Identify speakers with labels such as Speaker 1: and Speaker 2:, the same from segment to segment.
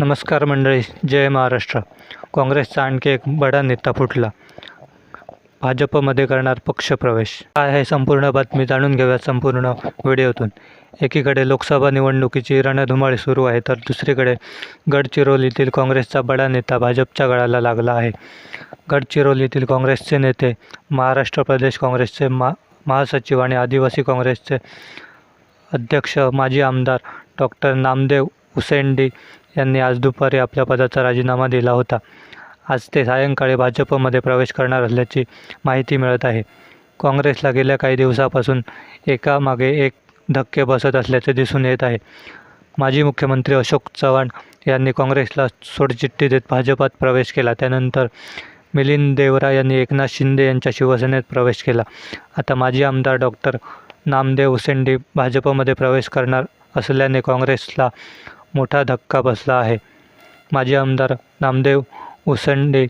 Speaker 1: नमस्कार मंडळी जय महाराष्ट्र. काँग्रेसचा आणखी एक बडा नेता फुटला. भाजपमध्ये करणार पक्षप्रवेश. काय आहे संपूर्ण बातमी जाणून घेऊया संपूर्ण व्हिडिओतून. एकीकडे लोकसभा निवडणुकीची रणधुमाळी सुरू आहे तर दुसरीकडे गडचिरोलीतील काँग्रेसचा बडा नेता भाजपच्या गळाला लागला आहे. गडचिरोलीतील काँग्रेसचे नेते महाराष्ट्र प्रदेश काँग्रेसचे मा महासचिव आणि आदिवासी काँग्रेसचे अध्यक्ष माजी आमदार डॉक्टर नामदेव उसेंडी यांनी आज दुपारी आपल्या पदाचा राजीनामा दिला होता. आज ते सायंकाळी भाजपमध्ये प्रवेश करणार असल्याची माहिती मिळत आहे. काँग्रेसला गेल्या काही दिवसापासून एकामागे एक धक्के बसत असल्याचे दिसून येत आहे. माजी मुख्यमंत्री अशोक चव्हाण यांनी काँग्रेसला सोडचिठ्ठी देत भाजपात प्रवेश केला. त्यानंतर मिलिंद देवरा यांनी एकनाथ शिंदे यांच्या शिवसेनेत प्रवेश केला. आता माजी आमदार डॉक्टर नामदेव उसेंडी भाजपमध्ये प्रवेश करणार असल्याने काँग्रेसला मोठा धक्का बसला आहे. माजी आमदार नामदेव उसंडे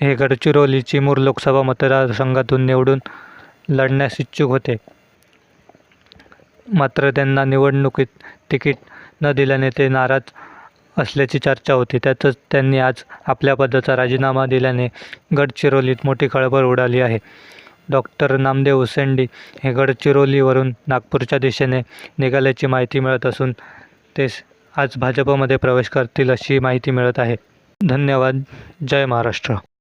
Speaker 1: हे गडचिरोली चिमूर लोकसभा मतदारसंघातून निवडून लढण्यास इच्छुक होते. मात्र त्यांना निवडणुकीत तिकीट न दिल्याने ते नाराज असल्याची चर्चा होती. त्यातच त्यांनी आज आपल्या पदाचा राजीनामा दिल्याने गडचिरोलीत मोठी खळबळ उडाली आहे. डॉक्टर नामदेव उसेंडी हे गडचिरोलीवरून नागपूरच्या दिशेने निघाल्याची माहिती मिळत असून ते आज भाजपमध्ये प्रवेश करतील अशी माहिती मिळत आहे. धन्यवाद. जय महाराष्ट्र.